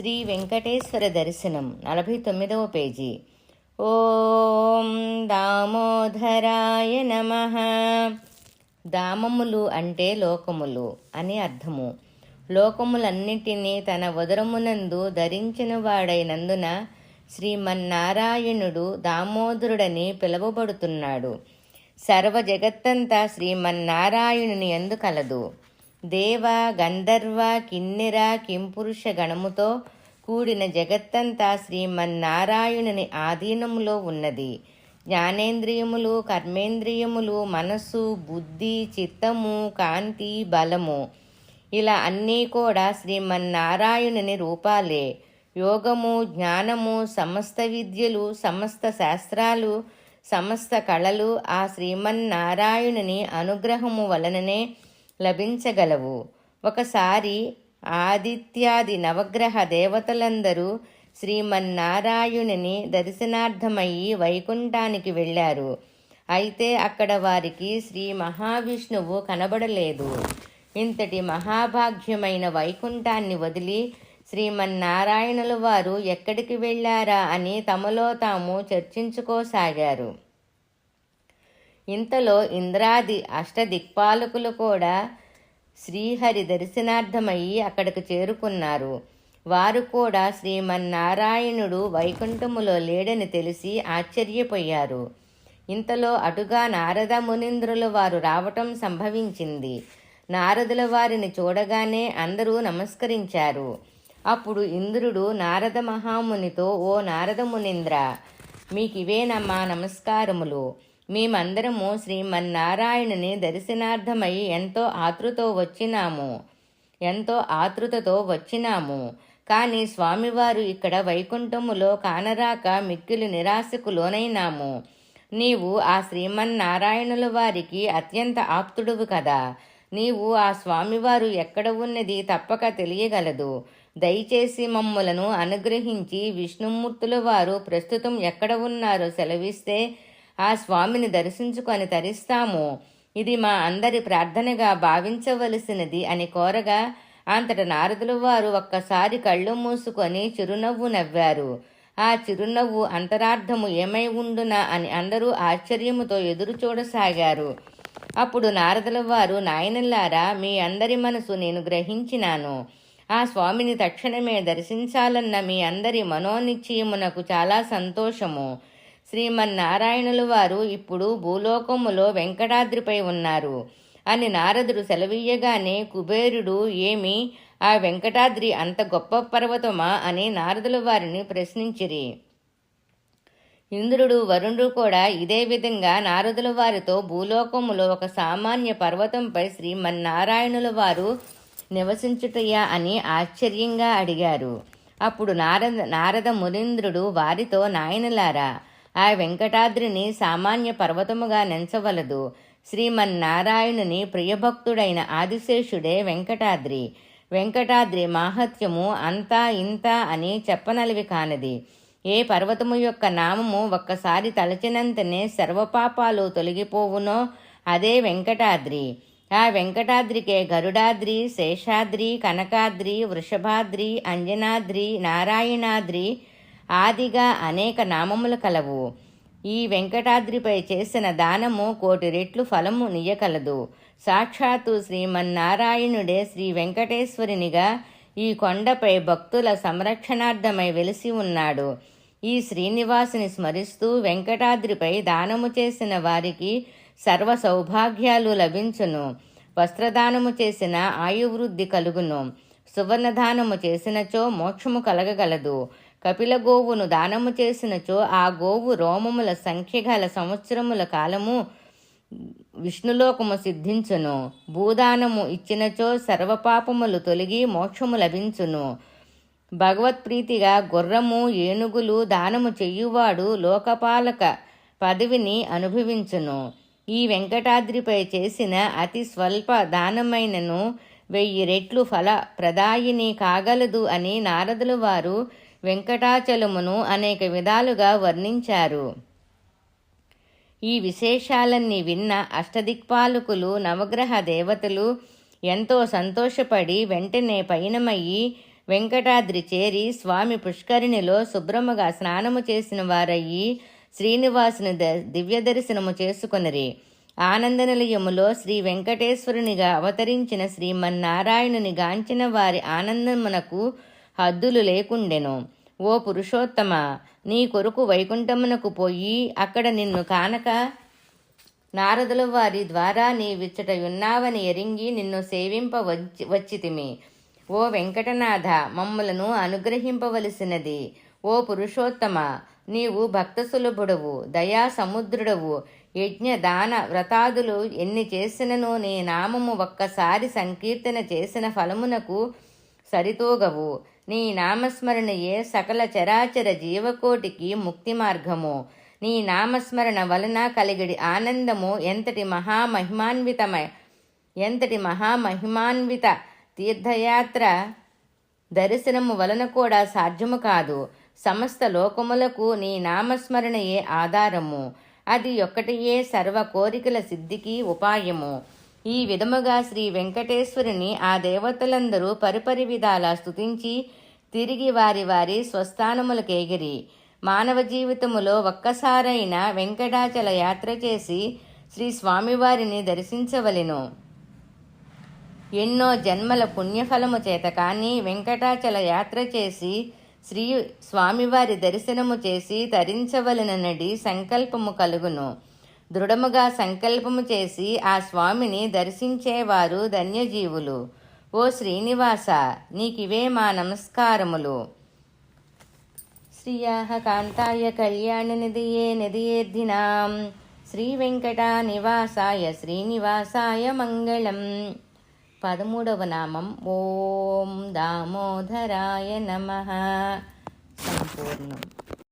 శ్రీ వెంకటేశ్వర దర్శనం నలభై తొమ్మిదవ పేజీ. ఓం దామోదరాయ నమ. దామములు అంటే లోకములు అని అర్థము. లోకములన్నిటినీ తన ఉదరమునందు ధరించిన వాడైనందున శ్రీమన్నారాయణుడు దామోదరుడని పిలువబడుతున్నాడు. సర్వ జగత్తంతా శ్రీమన్నారాయణుని ఎందు కలదు. దేవ గంధర్వ కిన్నెర కింపురుష గణముతో కూడిన జగత్తంతా శ్రీమన్నారాయణుని ఆధీనములో ఉన్నది. జ్ఞానేంద్రియములు కర్మేంద్రియములు మనస్సు బుద్ధి చిత్తము కాంతి బలము. ఇలా అన్నీ కూడా శ్రీమన్నారాయణుని రూపాలే. యోగము జ్ఞానము సమస్త విద్యలు సమస్త శాస్త్రాలు సమస్త కళలు ఆ శ్రీమన్నారాయణుని అనుగ్రహము వలననే లభించగలవు. ఒకసారి ఆదిత్యాది నవగ్రహ దేవతలందరూ శ్రీమన్నారాయణుని దర్శనార్థమయ్యి వైకుంఠానికి వెళ్ళారు. అయితే అక్కడ వారికి శ్రీ మహావిష్ణువు కనబడలేదు. ఇంతటి మహాభాగ్యమైన వైకుంఠాన్ని వదిలి శ్రీమన్నారాయణుల వారు ఎక్కడికి వెళ్ళారా అని తమలో తాము చర్చించుకోసాగారు. ఇంతలో ఇంద్రాది అష్టదిక్పాలకులు కూడా శ్రీహరి దర్శనార్థమయ్యి అక్కడికి చేరుకున్నారు. వారు కూడా శ్రీమన్నారాయణుడు వైకుంఠములో లేడని తెలిసి ఆశ్చర్యపోయారు. ఇంతలో అటుగా నారద మునీంద్రుల వారు రావటం సంభవించింది. నారదుల వారిని చూడగానే అందరూ నమస్కరించారు. అప్పుడు ఇంద్రుడు నారద మహామునితో ఓ నారద మునీంద్ర మీకివేనమ్మా నమస్కారములు. మేమందరము శ్రీమన్నారాయణుని దర్శనార్థమై ఎంతో ఆతృతో వచ్చినాము. ఎంతో ఆతృతతో వచ్చినాము. కానీ స్వామివారు ఇక్కడ వైకుంఠములో కానరాక మిక్కిలి నిరాశకు లోనైనాము. నీవు ఆ శ్రీమన్నారాయణుల వారికి అత్యంత ఆప్తుడువు కదా. నీవు ఆ స్వామివారు ఎక్కడ ఉన్నది తప్పక తెలియగలదు. దయచేసి మమ్ములను అనుగ్రహించి విష్ణుమూర్తుల వారు ప్రస్తుతం ఎక్కడ ఉన్నారో సెలవిస్తే ఆ స్వామిని దర్శించుకొని తరిస్తాము. ఇది మా అందరి ప్రార్థనగా భావించవలసినది అని కోరగా అంతట నారదుల వారు ఒక్కసారి కళ్ళు మూసుకొని చిరునవ్వు నవ్వారు. ఆ చిరునవ్వు అంతరార్థము ఏమై ఉండునా అని అందరూ ఆశ్చర్యముతో ఎదురు చూడసాగారు. అప్పుడు నారదుల వారు నాయనల్లారా మీ అందరి మనసు నేను గ్రహించినాను. ఆ స్వామిని తక్షణమే దర్శించాలన్న మీ అందరి మనోనిశ్చయమునకు చాలా సంతోషము. శ్రీమన్నారాయణుల వారు ఇప్పుడు భూలోకములో వెంకటాద్రిపై ఉన్నారు. అని నారదుడు సెలవీయగానే కుబేరుడు ఏమి? ఆ వెంకటాద్రి అంత గొప్ప పర్వతమా? అని నారదుల వారిని ప్రశ్నించిరి. ఇంద్రుడు వరుణుడు కూడా ఇదే విధంగా నారదుల వారితో భూలోకములో ఒక సామాన్య పర్వతంపై శ్రీమన్నారాయణుల వారు నివసించుటయ్యా అని ఆశ్చర్యంగా అడిగారు. అప్పుడు నారద నారద మునీంద్రుడు వారితో నాయనలారా ఆ వెంకటాద్రిని సామాన్య పర్వతముగా నెంచవలదు. శ్రీమన్నారాయణుని ప్రియభక్తుడైన ఆదిశేషుడే వెంకటాద్రి. వెంకటాద్రి మాహత్యము అంతా ఇంత అని చెప్పనలివి కానది. ఏ పర్వతము యొక్క నామము ఒక్కసారి తలచినంతనే సర్వపాపాలు తొలగిపోవునో అదే వెంకటాద్రి. ఆ వెంకటాద్రికే గరుడాద్రి శేషాద్రి కనకాద్రి వృషభాద్రి అంజనాద్రి నారాయణాద్రి ఆదిగా అనేక నామములు కలవు. ఈ వెంకటాద్రిపై చేసిన దానము కోటి రెట్లు ఫలము నియ్యకలదు. సాక్షాత్తు శ్రీమన్నారాయణుడే శ్రీ వెంకటేశ్వరునిగా ఈ కొండపై భక్తుల సంరక్షణార్థమై వెలిసి ఉన్నాడు. ఈ శ్రీనివాసుని స్మరిస్తూ వెంకటాద్రిపై దానము చేసిన వారికి సర్వ సౌభాగ్యాలు లభించును. వస్త్రదానము చేసిన ఆయువృద్ధి కలుగును. సువర్ణదానము చేసినచో మోక్షము కలగగలదు. కపిల గోవును దానము చేసినచో ఆ గోవు రోమముల సంఖ్య గల సంవత్సరముల కాలము విష్ణులోకము సిద్ధించును. భూదానము ఇచ్చినచో సర్వపాపములు తొలగి మోక్షము లభించును. భగవత్ప్రీతిగా గుర్రము ఏనుగులు దానము చెయ్యువాడు లోకపాలక పదవిని అనుభవించును. ఈ వెంకటాద్రిపై చేసిన అతి స్వల్ప దానమైనను వెయ్యి రెట్లు ఫల ప్రదాయిని కాగలదు అని నారదుల వారు వెంకటాచలమును అనేక విధాలుగా వర్ణించారు. ఈ విశేషాలన్నీ విన్న అష్టదిక్పాలకులు నవగ్రహ దేవతలు ఎంతో సంతోషపడి వెంటనే పయనమయ్యి వెంకటాద్రి చేరి స్వామి పుష్కరిణిలో శుభ్రముగా స్నానము చేసిన వారయ్యి శ్రీనివాసుని ద దివ్య దర్శనము చేసుకొనిరి. ఆనంద నిలయములో శ్రీ వెంకటేశ్వరునిగా అవతరించిన శ్రీమన్నారాయణుని గాంచిన వారి ఆనందమునకు హద్దులు లేకుండెను. ఓ పురుషోత్తమ నీ కొరకు వైకుంఠమునకు పోయి అక్కడ నిన్ను కానక నారదుల వారి ద్వారా నీవిచ్చట ఉన్నావని ఎరింగి నిన్ను సేవింప వచ్చి వచ్చితిమి. ఓ వెంకటనాథ మమ్ములను అనుగ్రహింపవలసినది. ఓ పురుషోత్తమ నీవు భక్త సులభుడవు దయా సముద్రుడవు యజ్ఞ దాన వ్రతాదులు ఎన్ని చేసినను నీ నామము ఒక్కసారి సంకీర్తన చేసిన ఫలమునకు సరితూగవు. నీ నామస్మరణయే సకల చరాచర జీవకోటికి ముక్తి మార్గము? నీ నామస్మరణ వలన కలిగిడి ఆనందము ఎంతటి మహామహిమాన్వితమై ఎంతటి మహామహిమాన్విత తీర్థయాత్ర దర్శనము వలన కూడా సాధ్యము కాదు. సమస్త లోకములకు నీ నామస్మరణయే ఆధారము. అది ఒక్కటియే సర్వ కోరికల సిద్ధికి ఉపాయము. ఈ విధముగా శ్రీ వెంకటేశ్వరుని ఆ దేవతలందరూ పరిపరి విధాలా స్తుతించి తిరిగి వారి వారి స్వస్థానములకేగిరి మానవ జీవితములో ఒక్కసారైన వెంకటాచల యాత్ర చేసి శ్రీ స్వామివారిని దర్శించవలెను. ఎన్నో జన్మల పుణ్యఫలము చేత కానీ వెంకటాచల యాత్ర చేసి శ్రీ స్వామివారి దర్శనము చేసి తరించవలననడి సంకల్పము కలుగును. దృఢముగా సంకల్పము చేసి ఆ స్వామిని దర్శించేవారు ధన్యజీవులు. ఓ శ్రీనివాస నీకివే మా నమస్కారములు. శ్రియాహ కాంతాయ కళ్యాణ నిధియే నిధియేర్ధినాం శ్రీ వెంకట నివాసాయ శ్రీనివాసాయ మంగళం. పదమూడవ నామం ఓం దామోదరాయ నమ. సంపూర్ణం.